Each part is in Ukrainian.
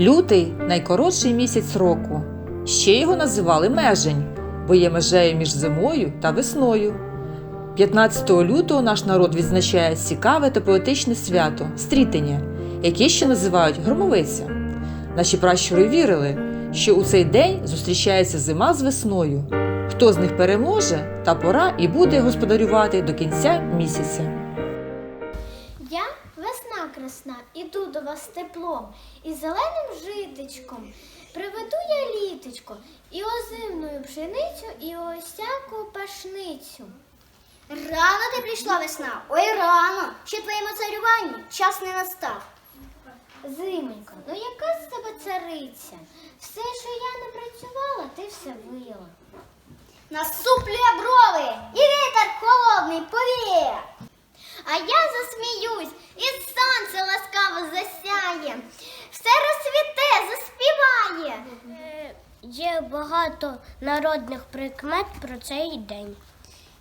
Лютий найкоротший місяць року. Ще його називали межень, бо є межею між зимою та весною. 15 лютого наш народ відзначає цікаве та поетичне свято стрітення, яке ще називають громовиця. Наші пращури вірили, що у цей день зустрічається зима з весною. Хто з них переможе, та пора і буде господарювати до кінця місяця. Весна красна, іду до вас з теплом і зеленим житечком. Приведу я літочко і озимною пшеницю, і осяку пашницю. Рано ти прийшла весна, ой рано. Ще твоєму царюванню час не настав. Зименько, ну яка з тебе цариця? Все, що я не працювала, ти все вила. Насуплює брови, і вітер холодний повіє. А я засміюсь, і сонце ласкаво засяє, все розцвіте, заспіває. Е, Є багато народних прикмет про цей день.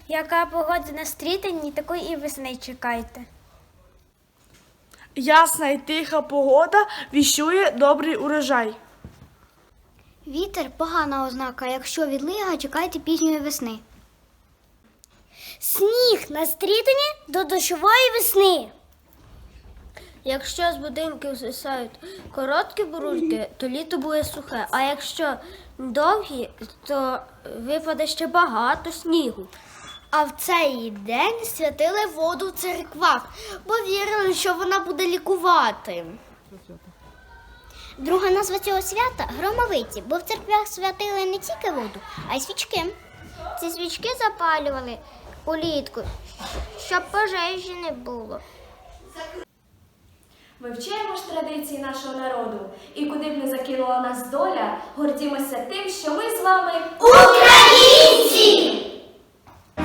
Яка погода на стрітанні, такої і весни чекайте. Ясна і тиха погода віщує добрий урожай. Вітер погана ознака, якщо відлига, чекайте пізньої весни. Сніг на стрітані до дощової весни. Якщо з будинків звисають короткі бурульки, то літо буде сухе, а якщо довгі, то випаде ще багато снігу. А в цей день святили воду в церквах, бо вірили, що вона буде лікувати. Друга назва цього свята громовиці, бо в церквях святили не тільки воду, а й свічки. Ці свічки запалювали улітку, щоб пожежі не було. Вивчаємо ж традиції нашого народу, і куди б не закинула нас доля, гордімося тим, що ми з вами українці!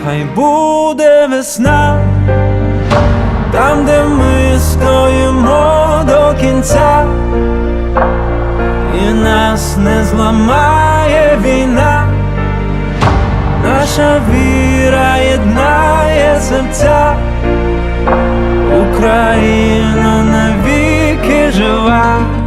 Хай буде весна, там, де ми стоїмо до кінця, і нас не зламає війна, наша віра єднає серця, Україна навіки жива.